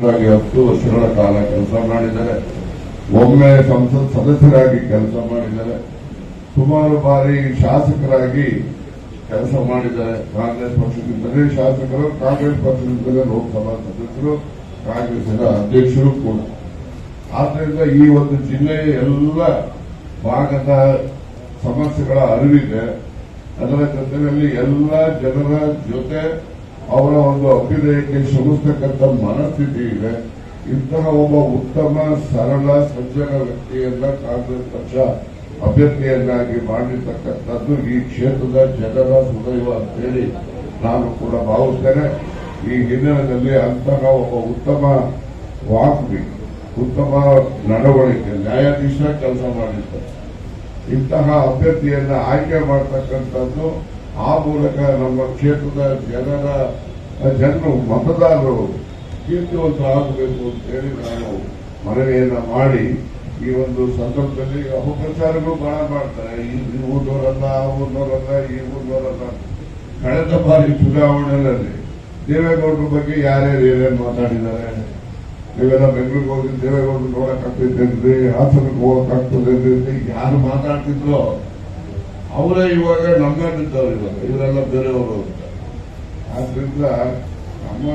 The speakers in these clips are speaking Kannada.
ಹತ್ತು ವರ್ಷಗಳ ಕಾಲ ಕೆಲಸ ಮಾಡಿದ್ದಾರೆ. ಒಮ್ಮೆ ಸಂಸತ್ ಸದಸ್ಯರಾಗಿ ಕೆಲಸ ಮಾಡಿದ್ದಾರೆ. ಸುಮಾರು ಬಾರಿ ಶಾಸಕರಾಗಿ ಕೆಲಸ ಮಾಡಿದ್ದಾರೆ. ಕಾಂಗ್ರೆಸ್ ಪಕ್ಷದಿಂದಲೇ ಶಾಸಕರು, ಕಾಂಗ್ರೆಸ್ ಪಕ್ಷದಿಂದಲೇ ಲೋಕಸಭಾ ಸದಸ್ಯರು, ಕಾಂಗ್ರೆಸ್ಸಿನ ಅಧ್ಯಕ್ಷರು ಕೂಡ. ಆದ್ದರಿಂದ ಈ ಒಂದು ಜಿಲ್ಲೆಯ ಎಲ್ಲ ಭಾಗದ ಸಮಸ್ಯೆಗಳ ಅರಿವಿದೆ. ಅದರ ಜೊತೆಯಲ್ಲಿ ಎಲ್ಲ ಜನರ ಜೊತೆ ಅವರ ಒಂದು ಅಭ್ಯುದಯಕ್ಕೆ ಶ್ರಮಿಸ್ತಕ್ಕಂಥ ಮನಸ್ಥಿತಿ ಇದೆ. ಇಂತಹ ಒಬ್ಬ ಉತ್ತಮ, ಸರಳ, ಸಜ್ಜನ ವ್ಯಕ್ತಿಯನ್ನ ಕಾಂಗ್ರೆಸ್ ಪಕ್ಷ ಅಭ್ಯರ್ಥಿಯನ್ನಾಗಿ ಮಾಡಿರ್ತಕ್ಕಂಥದ್ದು ಈ ಕ್ಷೇತ್ರದ ಜನರ ಸುದೈವ ಅಂತೇಳಿ ನಾನು ಕೂಡ ಭಾವಿಸ್ತೇನೆ. ಈ ಹಿನ್ನೆಲೆಯಲ್ಲಿ ಅಂತಹ ಒಬ್ಬ ಉತ್ತಮ ವಾಗ್ಮಿ, ಉತ್ತಮ ನಡವಳಿಕೆ, ನ್ಯಾಯಾಧೀಶ ಕೆಲಸ ಮಾಡಿರ್ತಾರೆ. ಇಂತಹ ಅಭ್ಯರ್ಥಿಯನ್ನ ಆಯ್ಕೆ ಮಾಡತಕ್ಕಂಥದ್ದು ಆ ಮೂಲಕ ನಮ್ಮ ಕ್ಷೇತ್ರದ ಜನರ, ಜನರು, ಮತದಾರರು ಕೀರ್ತಿವಂತರಾಗಬೇಕು ಅಂತ ಹೇಳಿ ನಾನು ಮನವಿಯನ್ನ ಮಾಡಿ ಈ ಒಂದು ಸಂದರ್ಭದಲ್ಲಿ ಅಪಪ್ರಚಾರಗಳು ಬಹಳ ಮಾಡ್ತಾರೆ. ಈ ಊರ್ನವರಲ್ಲ ಆ ಊರ್ನವರಲ್ಲ ಈ ಊರ್ನವರಲ್ಲ ಕಳೆದ ಬಾರಿ ಚುನಾವಣೆಯಲ್ಲಿ ದೇವೇಗೌಡರ ಬಗ್ಗೆ ಯಾರ್ಯಾರು ಏನೇನು ಮಾತಾಡಿದ್ದಾರೆ, ನೀವೆಲ್ಲ ಬೆಂಗಳೂರಿಗೆ ಹೋಗಿ ದೇವೇಗೌಡರು ನೋಡಕ್ ಆಗ್ತಿದ್ದೇನ್ರಿ ಹಾಸನಕ್ಕೆ ಹೋಗಕ್ ಆಗ್ತದೆ ಯಾರು ಮಾತಾಡ್ತಿದ್ರು ಅವರೇ ಇವಾಗ ನಮ್ಮ ಬಿದ್ದವ್ರು ಇವಾಗ. ಇವರೆಲ್ಲ ಬೇರೆಯವರು ಆದ್ರಿಂದ ನಮ್ಮ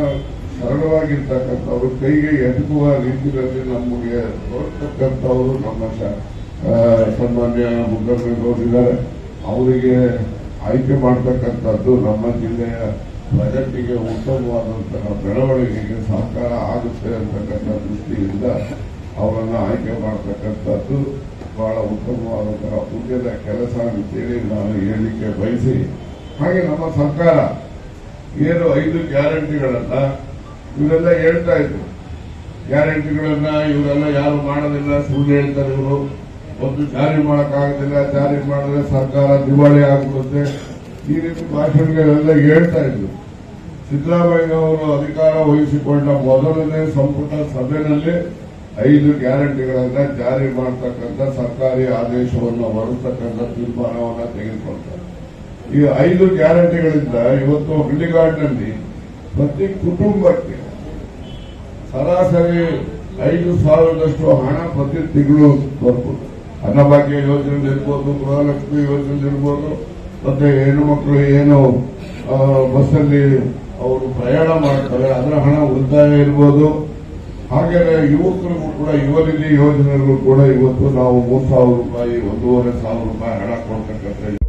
ಸರಳವಾಗಿರ್ತಕ್ಕಂಥವ್ರು, ಕೈಗೆ ಎಟುಕುವ ರೀತಿಯಲ್ಲಿ ನಮಗೆ ತೋರ್ತಕ್ಕಂಥವ್ರು ನಮ್ಮ ಸನ್ಮಾನ್ಯ ಮುಖ್ಯಮಂತ್ರಿಗಳಿದ್ದಾರೆ ಅವರಿಗೆ ಆಯ್ಕೆ ಮಾಡ್ತಕ್ಕಂಥದ್ದು ನಮ್ಮ ಜಿಲ್ಲೆಯ ಪ್ರಗತಿಗೆ ಉತ್ತಮವಾದಂತಹ ಬೆಳವಣಿಗೆಗೆ ಸಹಕಾರ ಆಗುತ್ತೆ ಅಂತಕ್ಕಂಥ ದೃಷ್ಟಿಯಿಂದ ಅವರನ್ನು ಆಯ್ಕೆ ಮಾಡತಕ್ಕಂಥದ್ದು ಬಹಳ ಉತ್ತಮವಾದಂತಹ ಪುಣ್ಯದ ಕೆಲಸ ಅಂತೇಳಿ ನಾನು ಹೇಳಲಿಕ್ಕೆ ಬಯಸಿ, ಹಾಗೆ ನಮ್ಮ ಸರ್ಕಾರ ಏನು ಐದು ಗ್ಯಾರಂಟಿಗಳನ್ನ ಇವರೆಲ್ಲ ಹೇಳ್ತಾ ಇದ್ರು. ಗ್ಯಾರಂಟಿಗಳನ್ನ ಇವರೆಲ್ಲ ಯಾರು ಮಾಡೋದಿಲ್ಲ ಸುಳ್ಳು ಹೇಳ್ತಾರೆ ಇವರು. ಒಂದು ಜಾರಿ ಮಾಡೋಕ್ಕಾಗೋದಿಲ್ಲ, ಜಾರಿ ಮಾಡಿದ್ರೆ ಸರ್ಕಾರ ದಿವಾಳಿ ಆಗುತ್ತೆ ಈ ರೀತಿ ಭಾಷಣಗಳೆಲ್ಲ ಹೇಳ್ತಾ ಇದ್ರು. ಸಿದ್ದರಾಮಯ್ಯ ಅವರು ಅಧಿಕಾರ ವಹಿಸಿಕೊಂಡ ಮೊದಲನೇ ಸಂಪುಟ ಸಭೆಯಲ್ಲಿ ಐದು ಗ್ಯಾರಂಟಿಗಳನ್ನ ಜಾರಿ ಮಾಡತಕ್ಕಂಥ ಸರ್ಕಾರಿ ಆದೇಶವನ್ನು ಹೊರತಕ್ಕಂಥ ತೀರ್ಮಾನವನ್ನ ತೆಗೆದುಕೊಳ್ತಾರೆ. ಈ ಐದು ಗ್ಯಾರಂಟಿಗಳಿಂದ ಇವತ್ತು ಹಳ್ಳಿಗಾಡಿನಲ್ಲಿ ಪ್ರತಿ ಕುಟುಂಬಕ್ಕೆ ಸರಾಸರಿ ಐದು ಸಾವಿರದಷ್ಟು ಹಣ ಪ್ರತಿ ತಿಂಗಳು ಬರ್ಬೋದು ಅನ್ನಭಾಗ್ಯ ಯೋಜನೆ ಇರ್ಬೋದು, ಗೃಹಲಕ್ಷ್ಮಿ ಯೋಜನೆ ಇರ್ಬೋದು, ಮತ್ತೆ ಹೆಣ್ಣು ಮಕ್ಕಳು ಏನು ಬಸ್ಸಲ್ಲಿ ಅವರು ಪ್ರಯಾಣ ಮಾಡ್ತಾರೆ, ಅದರ ಹಣ ಉಳಿತಾಯ ಇರ್ಬೋದು. ಹಾಗೆ ಯುವಕರಿಗೂ ಕೂಡ ಯುವನಿಧಿ ಯೋಜನೆಗಳು ಕೂಡ ಇವತ್ತು ನಾವು ಮೂರು ಸಾವಿರ ರೂಪಾಯಿ, ಒಂದೂವರೆ ಸಾವಿರ ರೂಪಾಯಿ ಹಣ ಕೊಡ್ತಕ್ಕಂಥ